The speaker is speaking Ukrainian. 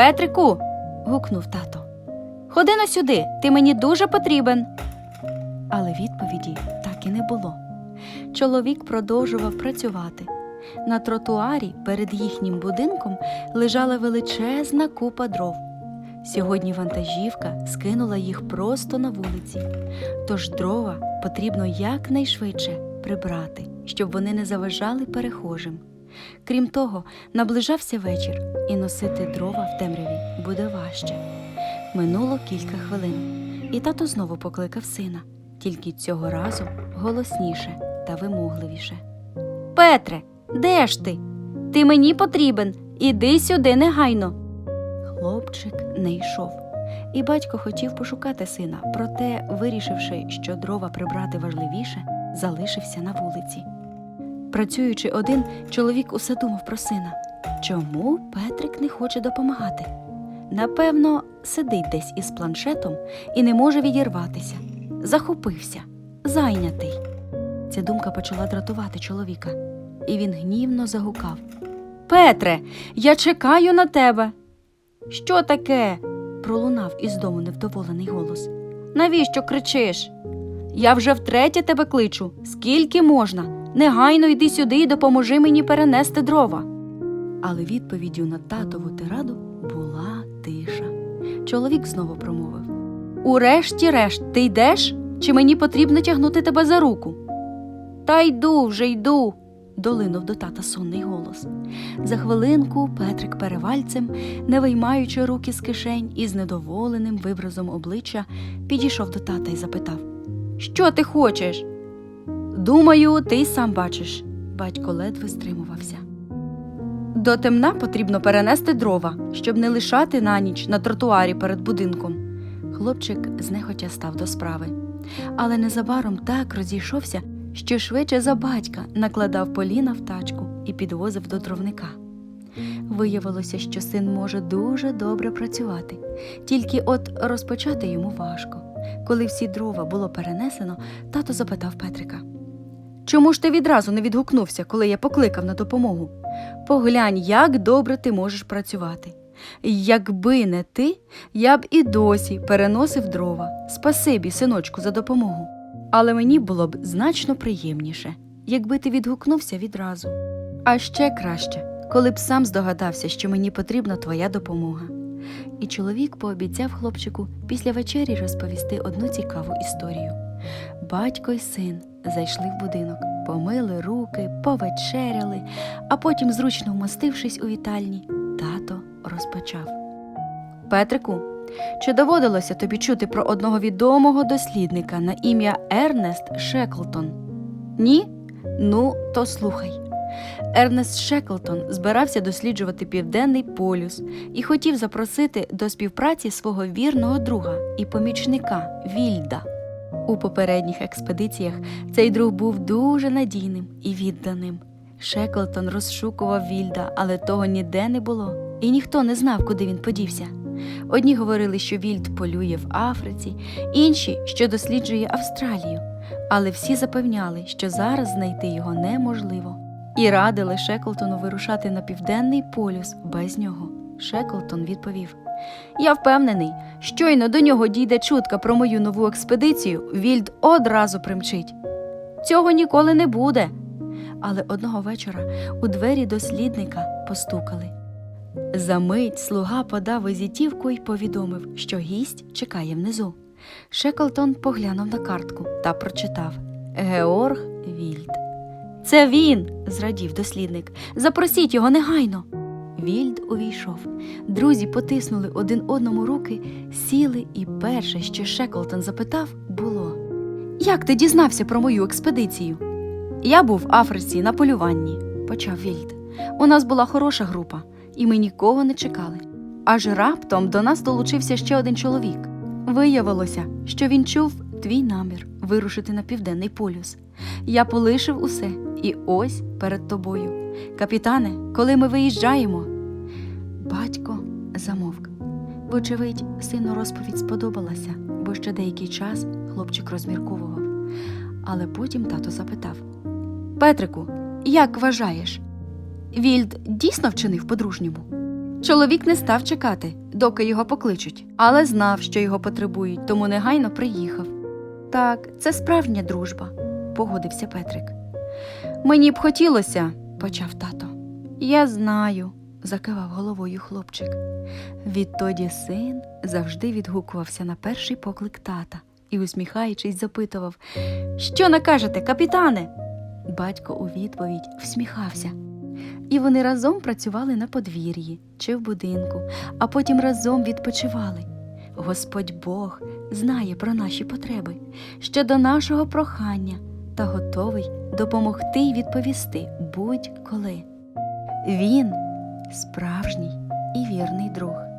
Петрику. гукнув тато. Ходи но сюди, ти мені дуже потрібен. Але відповіді так і не було. Чоловік продовжував працювати. На тротуарі перед їхнім будинком лежала величезна купа дров. Сьогодні вантажівка скинула їх просто на вулиці. Тож дрова потрібно якнайшвидше прибрати, щоб вони не заважали перехожим. Крім того, наближався вечір, і носити дрова в темряві буде важче. Минуло кілька хвилин, і тато знову покликав сина, тільки цього разу голосніше та вимогливіше. Петре, де ж ти? Ти мені потрібен. Іди сюди негайно. Хлопчик не йшов, і батько хотів пошукати сина, проте, вирішивши, що дрова прибрати важливіше, залишився на вулиці. Працюючи один, чоловік усе думав про сина. Чому Петрик не хоче допомагати? Напевно, сидить десь із планшетом і не може відірватися. Захопився, зайнятий. Ця думка почала дратувати чоловіка, і він гнівно загукав. Петре, я чекаю на тебе. Що таке? пролунав із дому невдоволений голос. Навіщо кричиш? Я вже втретє тебе кличу. Скільки можна? Негайно йди сюди і допоможи мені перенести дрова. Але відповіддю на татову тираду була тиша. Чоловік знову промовив Урешті-решт, ти йдеш? Чи мені потрібно тягнути тебе за руку? Та йду вже йду, долинув до тата сонний голос. За хвилинку Петрик перевальцем, не виймаючи руки з кишень і з недоволеним виразом обличчя, підійшов до тата і запитав Що ти хочеш? Думаю, ти й сам бачиш. Батько ледве стримувався. До темна потрібно перенести дрова, щоб не лишати на ніч на тротуарі перед будинком. Хлопчик знехотя став до справи, але незабаром так розійшовся, що швидше за батька накладав поліна в тачку і підвозив до дровника. Виявилося, що син може дуже добре працювати, тільки от розпочати йому важко. Коли всі дрова було перенесено, тато запитав Петрика. Чому ж ти відразу не відгукнувся, коли я покликав на допомогу? Поглянь, як добре ти можеш працювати. Якби не ти, я б і досі переносив дрова. Спасибі, синочку, за допомогу. Але мені було б значно приємніше, якби ти відгукнувся відразу. А ще краще, коли б сам здогадався, що мені потрібна твоя допомога. І чоловік пообіцяв хлопчику після вечері розповісти одну цікаву історію. Батько й син зайшли в будинок, помили руки, повечеряли, а потім, зручно вмостившись у вітальні, тато розпочав. Петрику, чи доводилося тобі чути про одного відомого дослідника на ім'я Ернест Шеклтон? Ні? Ну, то слухай. Ернест Шеклтон збирався досліджувати південний полюс і хотів запросити до співпраці свого вірного друга і помічника Вільда. У попередніх експедиціях цей друг був дуже надійним і відданим. Шеклтон розшукував Вільда, але того ніде не було, і ніхто не знав, куди він подівся. Одні говорили, що Вільд полює в Африці, інші, що досліджує Австралію, але всі запевняли, що зараз знайти його неможливо, і радили Шеклтону вирушати на південний полюс без нього. Шеклтон відповів: Я впевнений, щойно до нього дійде чутка про мою нову експедицію, Вільд одразу примчить. Цього ніколи не буде. Але одного вечора у двері дослідника постукали. Замить слуга подав візитівку і повідомив, що гість чекає внизу. Шеклтон поглянув на картку та прочитав Георг Вільд. Це він, зрадів дослідник. Запросіть його негайно. Вільд увійшов. Друзі потиснули один одному руки, сіли, і перше, що Шеклтон запитав, було: Як ти дізнався про мою експедицію? Я був в Африці на полюванні, почав Вільд. У нас була хороша група, і ми нікого не чекали. Аж раптом до нас долучився ще один чоловік. Виявилося, що він чув твій намір вирушити на південний полюс. Я полишив усе, і ось перед тобою. Капітане, коли ми виїжджаємо. Батько замовк. Вочевидь, сину розповідь сподобалася, бо ще деякий час хлопчик розмірковував. Але потім тато запитав: Петрику, як вважаєш? Вільд дійсно вчинив по-дружньому? Чоловік не став чекати, доки його покличуть, але знав, що його потребують, тому негайно приїхав. Так, це справжня дружба, погодився Петрик. Мені б хотілося, почав тато. Я знаю, закивав головою хлопчик. Відтоді син завжди відгукувався на перший поклик тата і, усміхаючись, запитував Що накажете, капітане? Батько у відповідь всміхався. І вони разом працювали на подвір'ї чи в будинку, а потім разом відпочивали. Господь Бог знає про наші потреби, щодо нашого прохання та готовий допомогти й відповісти будь-коли. Він справжній і вірний друг.